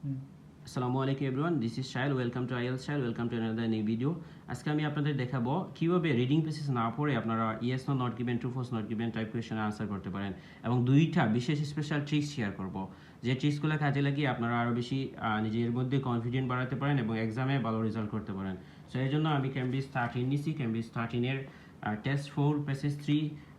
আসসালামু আলাইকুম everyone this is Shail welcome to I L Shail welcome to another new video আজকে আমি আপনাদের দেখাবো কীভাবে রিডিং পেসেস না পড়ে আপনারা yes no not given true false not given type কোয়েশনে answer করতে পারেন এবং দুইটা বিশেষ স্পেশাল ট্রিক্স শেয়ার করব। যে ট্রিক্সগুলো কাজে লাগিয়ে আপনারা আরও বেশি নিজের মধ্যে কনফিডেন্ট বাড়াতে পারেন এবং এক্সামে ভালো রেজাল্ট করতে পারেন। সো এই জন্য আমি ক্যাম্বিস থার্টিন নিছি। ক্যাম্বিস থার্টিনের টেস্ট ফোর পেসেস থ্রি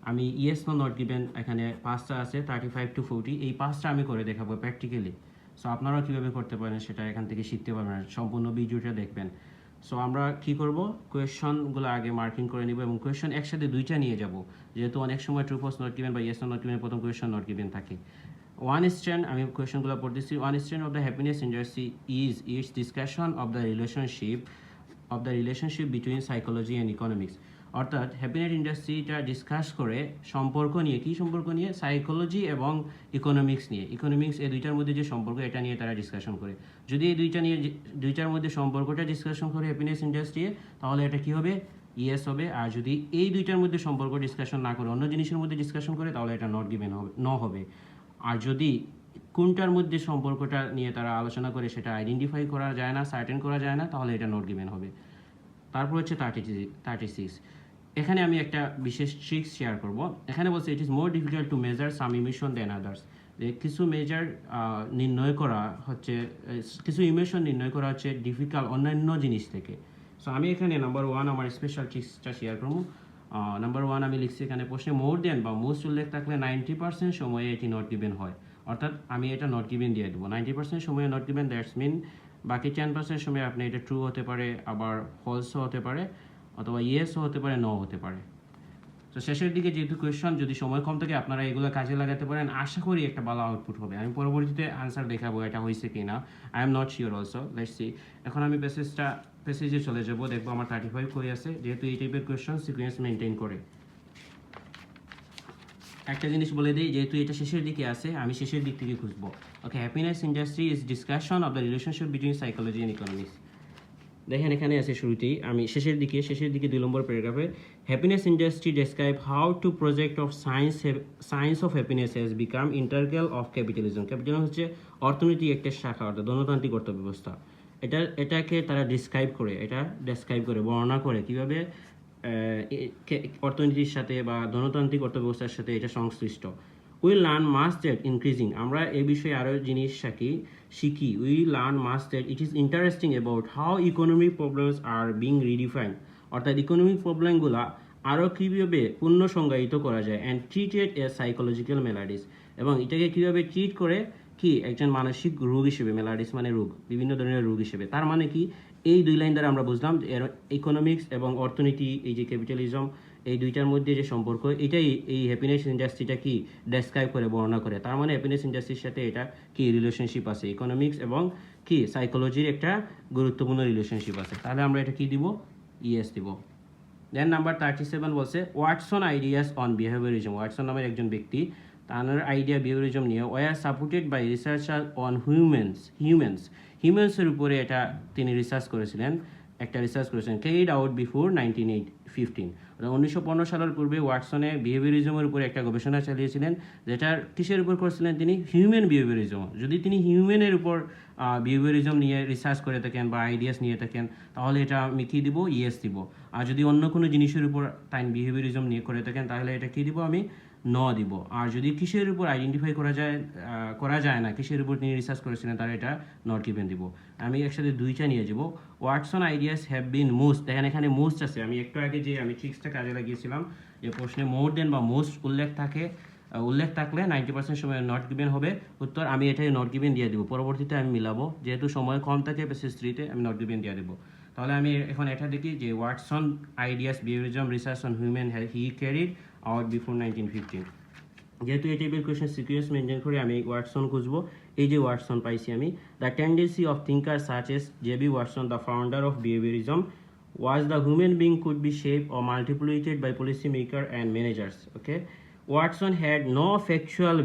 আমি ইয়েস নো নট গিভেন এখানে পাঁচটা আছে থার্টি ফাইভ টু ফোরটি এই পাঁচটা আমি করে দেখাবো প্র্যাকটিক্যালি সো আপনারাও কীভাবে করতে পারেন সেটা এখান থেকে শিখতে পারবেন সম্পূর্ণ ভিডিওটা দেখবেন। সো আমরা কি করব? কোয়েশনগুলো আগে মার্কিং করে নিব এবং কোয়েশন একসাথে দুইটা নিয়ে যাব। যেহেতু অনেক সময় ট্রু ফোর্স নট গিভেন বা ইয়েস নট গিভেন প্রথম কোয়েশন নট গিভেন থাকে। ওয়ান স্ট্যান্ড আমি কোয়েশনগুলো পড়তেছি। One stand of the happiness industry is its discussion of the relationship of the relationship between psychology and economics অর্থাৎ হ্যাপিনেট ইন্ডাস্ট্রিটা discuss করে সম্পর্ক নিয়ে, কী সম্পর্ক নিয়ে? সাইকোলজি এবং ইকোনমিক্স নিয়ে। ইকোনমিক্স এই দুইটার মধ্যে যে সম্পর্ক, এটা নিয়ে তারা ডিসকাশন করে। যদি এই দুইটা নিয়ে, দুইটার মধ্যে সম্পর্কটা ডিসকাশন করে হ্যাপিনেস ইন্ডাস্ট্রি তাহলে এটা কী হবে? ইয়েস হবে। আর যদি এই দুইটার মধ্যে সম্পর্ক ডিসকাশন না করে, অন্য জিনিসের মধ্যে ডিসকাশন করে, তাহলে এটা নট গিভেন হবে ন হবে। আর যদি কোনটার মধ্যে সম্পর্কটা নিয়ে তারা আলোচনা করে, সেটা আইডেন্টিফাই করা যায় না সার্টেন করা যায় না, তাহলে এটা নট গিভেন হবে। তারপর হচ্ছে থার্টি থার্টি সিক্স এখানে আমি একটা বিশেষ ট্রিক্স শেয়ার করব। এখানে বলছে it is more difficult to measure some emotion than others যে কিছু মেজার নির্ণয় করা হচ্ছে কিছু ইমিশন নির্ণয় করা হচ্ছে ডিফিকাল্ট অন্যান্য জিনিস থেকে। সো আমি এখানে নাম্বার ওয়ান আমার স্পেশাল ট্রিক্সটা শেয়ার করব। নাম্বার ওয়ান আমি লিখছি এখানে প্রশ্নে মোর দেন বা মোস্ট উল্লেখ থাকলে নাইনটি পার্সেন্ট সময়ে এটি নট গিভেন হয়। অর্থাৎ আমি এটা নট গিভেন দিয়ে দেবো। নাইনটি পার্সেন্ট সময়ে নট গিভেন দ্যাটস মিন বাকি টেন পার্সেন্ট সময় আপনি এটা ট্রু হতে পারে, আবার ফলসও হতে পারে। অথবা ইয়েসও হতে পারে ন হতে পারে। তো শেষের দিকে যেহেতু কোয়েশন যদি সময় কম থাকে, আপনারা এগুলো কাজে লাগাতে পারেন। আশা করি একটা ভালো আউটপুট হবে। আমি পরবর্তীতে আনসার দেখাবো এটা হয়েছে কি না I am not sure also let's see এখন আমি প্যাসেজটা প্যাসেজে চলে যাব। দেখব আমার থার্টি ফাইভ করে আছে। যেহেতু এই টাইপের কোয়েশন সিকুয়েন্স মেনটেন করে। একটা জিনিস বলে দিই, যেহেতু এটা শেষের দিকে আছে, আমি শেষের দিক থেকে খুঁজবো। Okay happiness industry is discussion of the relationship between psychology and economics দেখেন এখানে আছে শুরুতেই। আমি শেষের দিকে শেষের দিকে দুই নম্বর প্যারাগ্রাফে happiness industry describe how to project of science science of happiness has become integral of capitalism capitalism হচ্ছে অর্থনীতি একটা শাখা, অর্থাৎ গণতান্ত্রিক অর্থ ব্যবস্থা এটা, এটাকে তারা ডিসক্রাইব করে, এটা ডেসক্রাইব করে, বর্ণনা করে কীভাবে অর্থনীতির সাথে বা ধনতান্ত্রিক অর্থব্যবস্থার সাথে এটা সংশ্লিষ্ট। We learn much that increasing. আমরা এই বিষয়ে আরও জিনিস শিখি শিখি। We learn much that it is interesting about how economic problems are being redefined. অর্থাৎ ইকোনমিক প্রবলেমগুলো আরও কীভাবে পূর্ণ সংজ্ঞায়িত করা যায় and treated a psychological maladies এবং এটাকে কীভাবে ট্রিট করে কি একজন মানসিক রোগ হিসেবে মেলাডিস মানে রোগ, বিভিন্ন ধরনের রোগ হিসেবে। তার মানে কি, এই দুই লাইন দ্বারা আমরা বুঝলাম ইকোনমিক্স এবং অর্থনীতি, এই যে ক্যাপিটালিজম এই দুইটার মধ্যে যে সম্পর্ক, এটাই এই হ্যাপিনেস ইন্ডাস্ট্রিটা কি ডেসক্রাইব করে, বর্ণনা করে। তার মানে হ্যাপিনেস ইন্ডাস্ট্রির সাথে এটা কি রিলেশনশিপ আছে? ইকোনমিক্স এবং কি সাইকোলজির একটা গুরুত্বপূর্ণ রিলেশনশিপ আছে। তাহলে আমরা এটা কি দিব? ইএস দিব। দেন নাম্বার থার্টি সেভেন বলছে Watson ideas on behaviourism Watson নামের একজন ব্যক্তি, তার আইডিয়া বিহেভিয়ারিজম নিয়ে were supported by researcher on humans humans হিউম্যানসের উপরে এটা তিনি রিসার্চ করেছিলেন। একটা রিসার্চ করেছেন carried out before nineteen eight fifteen উনিশশো পনেরো সালের পূর্বে ওয়াটসনে বিহেভিয়ারিজমের উপরে একটা গবেষণা চালিয়েছিলেন, যেটার কিসের উপর করেছিলেন তিনি? হিউম্যান বিহেভিয়ারিজম যদি তিনি হিউম্যানের উপর বিহেভিয়ারিজম নিয়ে রিসার্চ করে থাকেন বা আইডিয়াস নিয়ে থাকেন, তাহলে এটা আমি কী দিব ইয়েস দিব। আর যদি অন্য কোনো জিনিসের উপর তাই বিহেভিয়ারিজম নিয়ে করে থাকেন, তাহলে এটা কী দিব আমি? ন দিব। আর যদি কিসের উপর আইডেন্টিফাই করা যায় করা যায় না, কিসের উপর তিনি রিসার্চ করেছিলেন, তাহলে এটা নট গিভেন দিব। আমি একসাথে দুইটা নিয়ে যাব। Watson ideas have been most দেখেন এখানে মোস্ট আছে। আমি একটু আগে যে আমি ট্রিক্সটা কাজে লাগিয়েছিলাম, যে প্রশ্নে মোর দেন বা মোস্ট উল্লেখ থাকে উল্লেখ থাকলে নাইনটি পার্সেন্ট সময় নট গিভেন হবে। উত্তর, আমি এটাই নট গিভেন দিয়ে দেবো। পরবর্তীতে আমি মিলাবো। যেহেতু সময় কম থাকে বেসিস থ্রিতে আমি নট গিভেন দিয়ে দেবো। তাহলে আমি এখন এটা দেখি যে Watson ideas behaviourism research on human he carried out before nineteen fifteen যেহেতু এই টাইপের কোয়েশন সিকুয়েন্স মেনটেন করে আমি ওয়াটসন খুঁজবো। এই যে ওয়াটসন পাইছি আমি। The tendency of thinker such as J B Watson the founder of behaviourism was the human being could be shaped or manipulated by policymaker and managers, okay? Watson had no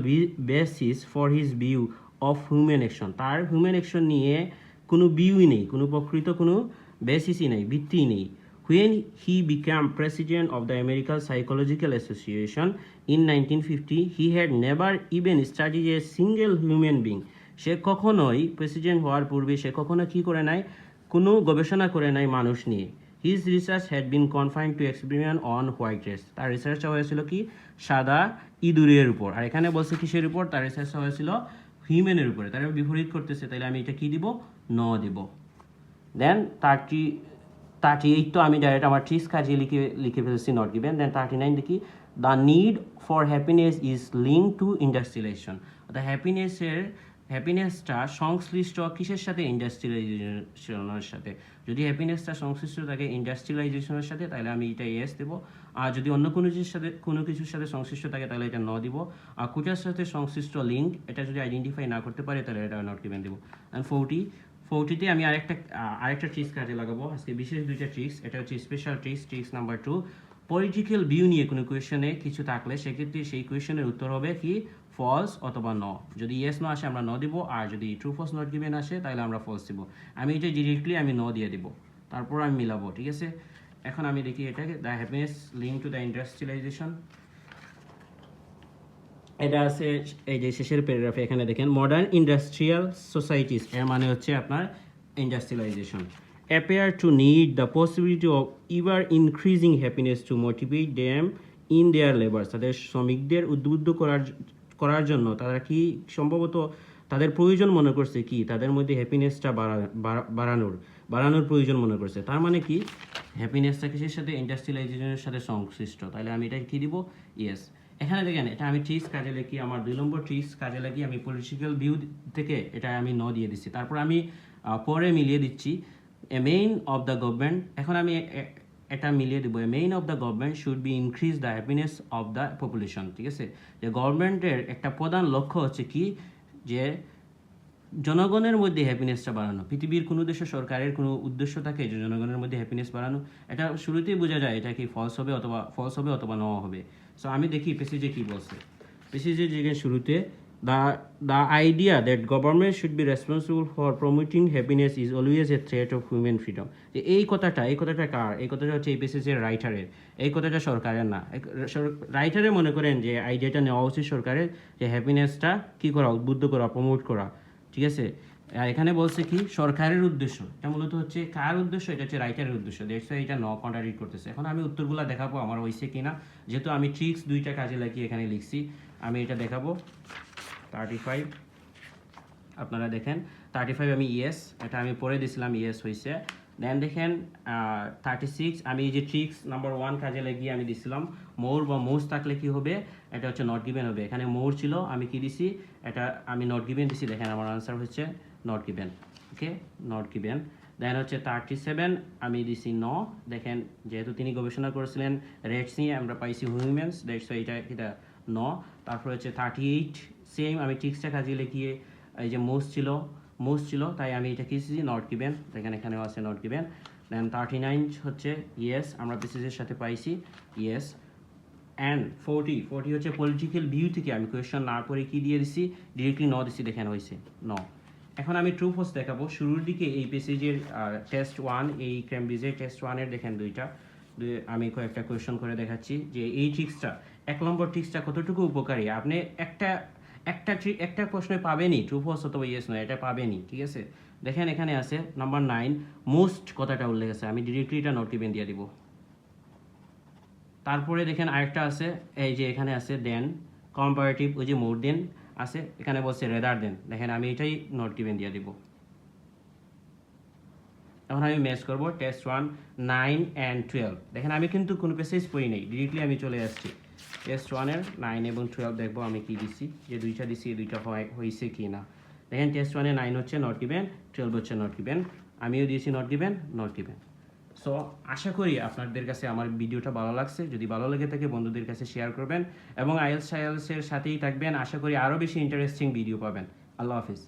be- basis for his view of human action তার human action নিয়ে কোনো ভিউই নেই, কোনো প্রকৃত কোনো বেসিসই নেই, ভিত্তিই নেই। When he became president of the American Psychological Association in 1950 he had never even studied a single human being. সে কখনোই প্রেসিডেন্ট হওয়ার পূর্বে সে কখনো কি করে নাই? কোনো গবেষণা করে নাই মানুষ নিয়ে। His research had been confined to experiment on white rats তার রিসার্চটা হয়েছিল কি? সাদা ইঁদুরের উপর। আর এখানে বলছে কিসের উপর? তার রিসার্চটা হয়েছিল হিউম্যানের উপরে। তার বিপরীত করতেছে। তাহলে আমি এটা কি দিব? ন দিব। দেন থার্টি থার্টি এইট তো আমি ডাইরেক্ট আমার ট্রিস কাজে লিখে লিখে ফেলেছি not given then thirty nine দেখি the need for happiness is link to industrialisation অর্থাৎ হ্যাপিনেসের হ্যাপিনেসটা সংশ্লিষ্ট কিসের সাথে? ইন্ডাস্ট্রিয়ালাইজেশনের সাথে। যদি হ্যাপিনেসটা সংশ্লিষ্ট থাকে ইন্ডাস্ট্রিয়ালাইজেশনের সাথে, তাহলে আমি এটা ইয়েস দেবো। আর যদি অন্য কোনো কিছুর সাথে, কোনো কিছুর সাথে সংশ্লিষ্ট থাকে, তাহলে এটা ন দিব। আর কোটার সাথে সংশ্লিষ্ট লিঙ্ক এটা যদি আইডেন্টিফাই না করতে পারে, তাহলে এটা নট গিভেন দেবো। অ্যান্ড ফোরটি ফোরটিতে আমি আরেকটা আরেকটা ট্রিক্স কাজে লাগাবো। আজকে বিশেষ দুইটা ট্রিক্স এটা হচ্ছে special tricks tricks number two political view নিয়ে কোনো কোয়েশনে কিছু থাকলে সেক্ষেত্রে সেই কোয়েশনের উত্তর হবে কি ফলস অথবা ন যদি ইয়েস ন আসে, আমরা ন দিব। আর যদি ট্রু ফলস নট গিভেন আসে, তাহলে আমরা ফলস দিব। আমি এটা ডিরেক্টলি আমি ন দিয়ে দিব। তারপর আমি মিলাবো, ঠিক আছে? এখন আমি দেখি এটাকে। The happiness link to the industrialisation এটা আছে এই যে শেষের প্যারাগ্রাফে এখানে দেখেন মডার্ন ইন্ডাস্ট্রিয়াল সোসাইটিস এর মানে হচ্ছে আপনার industrialisation appear to need the possibility of ever increasing happiness to motivate them in their labours তাদের শ্রমিকদের উদ্বুদ্ধ করার করার জন্য তারা কি সম্ভবত তাদের প্রয়োজন মনে করছে কি? তাদের মধ্যে হ্যাপিনেসটা বাড়ানোর বাড়ানোর প্রয়োজন মনে করছে। তার মানে কি? হ্যাপিনেসটা কিসের সাথে ইন্ডাস্ট্রিয়ালাইজেশনের সাথে সংশ্লিষ্ট। তাহলে আমি এটা কি দিব? ইয়েস এখানে দেখেন, এটা আমি ট্রিস কাজে লাগি, আমার দুই নম্বর ট্রিস কাজে লাগি, আমি পলিটিক্যাল ভিউ থেকে এটা আমি ন দিয়ে দিচ্ছি তারপর আমি পরে মিলিয়ে দিচ্ছি a main of the government এখন আমি এটা মিলিয়ে দেবো a main of the government should be increase the happiness of the population ঠিক আছে? যে গভর্নমেন্টের একটা প্রধান লক্ষ্য হচ্ছে কি? যে জনগণের মধ্যে হ্যাপিনেসটা বাড়ানো। পৃথিবীর কোনো দেশে সরকারের কোনো উদ্দেশ্য থাকে যে জনগণের মধ্যে হ্যাপিনেস বাড়ানো। এটা শুরুতেই বোঝা যায় এটা কি ফলস হবে অথবা ফলস হবে অথবা নেওয়া হবে। সো আমি দেখি পেসিজে কি বলছে। পেসিজে যেখানে শুরুতে the the idea that government should be responsible for promoting happiness is always a threat of human freedom যে এই কথাটা এই কথাটা কার? এই কথাটা হচ্ছে এই পেসিজের রাইটারের এই কথাটা সরকারের না। রাইটারে মনে করেন যে আইডিয়াটা নেওয়া উচিত সরকারের যে হ্যাপিনেসটা কি করা, উদ্বুদ্ধ করা প্রমোট করা। ঠিক আছে? এখানে বলছে কি, সরকারের উদ্দেশ্য। এটা মূলত হচ্ছে কার উদ্দেশ্য? এটা হচ্ছে রাইটারের উদ্দেশ্য। দেখছ এটা ন কন্ট্রাডিক্ট করতেছে। এখন আমি উত্তরগুলো দেখাবো আমার হয়েছে কিনা। যেহেতু আমি ট্রিক্স দুইটা কাজে লাগিয়ে এখানে লিখছি, আমি এটা দেখাবো। থার্টি ফাইভ আপনারা দেখেন। থার্টি ফাইভ আমি ইয়েস এটা আমি পরে দিছিলাম ইয়েস হয়েছে দেন দেখেন থার্টি সিক্স আমি এই যে ট্রিক্স নাম্বার ওয়ান কাজে লাগিয়ে আমি দিছিলাম। মোর বা মোস থাকলে কি হবে? এটা হচ্ছে নট গিভেন হবে। এখানে মোর ছিল, আমি কি দিছি? এটা আমি নট গিভেন দিছি। দেখেন আমার আনসার হচ্ছে not given okay not given then হচ্ছে থার্টি সেভেন আমি দিছি ন। দেখেন, যেহেতু তিনি গবেষণা করেছিলেন রেটস নিয়ে, আমরা পাইছি হিউম্যানস দ্যাটস এটা এটা ন। তারপর হচ্ছে থার্টি এইট সেম আমি ট্রিক্সটা কাজে লিখিয়ে এই যে মোস্ট ছিল মোস্ট ছিল, তাই আমি এটা কি নট গিভেন দেখেন এখানেও আছে not given then thirty nine হচ্ছে ইয়েস আমরা পেসেজের সাথে পাইছি ইয়েস অ্যান্ড ফোরটি ফোরটি হচ্ছে পলিটিক্যাল ভিউ থেকে আমি কোয়েশ্চন না করে কি দিয়ে দিছি? ডিরেক্টলি ন দিছি, দেখেন হয়েছে ন এখন আমি ট্রু ফোর্স দেখাবো, শুরুর দিকে এই পেসেজের টেস্ট ওয়ান এই ক্যামব্রিজের টেস্ট ওয়ানের দেখেন দুইটা। দুই- আমি কয়েকটা কোয়েশ্চন করে দেখাচ্ছি, যে এই ট্রিক্সটা এক নম্বর ট্রিক্সটা কতটুকু উপকারী? আপনি একটা একটা একটা প্রশ্নে পাবেনই ট্রু ফোর্স অথবা ইয়েস নয় এটা পাবেনি, ঠিক আছে? দেখেন এখানে আছে নাম্বার নাইন মোস্ট কথাটা উল্লেখ আছে, আমি ডিরেক্টলি এটা নোট টিভেন দিয়ে দিব। তারপরে দেখেন আরেকটা আছে, এই যে এখানে আছে দেন কম্পারেটিভ ওই যে মোর দেন আছে, এখানে বলছে রেদার দেন দেখেন আমি এটাই নোট গিভেন দিয়ে দিব। এখন আমি ম্যাচ করব test one nine and twelve দেখেন আমি কিন্তু কোনো পেসেজ পড়ি নেই ডিরেক্টলি আমি চলে আসছি। টেস্ট ওয়ানের নাইন এবং টুয়েলভ দেখব, আমি কি দিছি? যে দুইটা দিছি, এই দুইটা হয়েছে কি না? দেখেন টেস্ট ওয়ানে নাইন হচ্ছে নট গিভেন টুয়েলভ হচ্ছে নট গিভেন আমিও দিয়েছি not given not given so আশা করি আপনাদের কাছে আমার ভিডিওটা ভালো লাগছে। যদি ভালো লেগে থাকে, বন্ধুদের কাছে শেয়ার করবেন এবং আইএলস সাইএলসের সাথেই থাকবেন। আশা করি আরও বেশি ইন্টারেস্টিং ভিডিও পাবেন। আল্লাহ হাফিজ।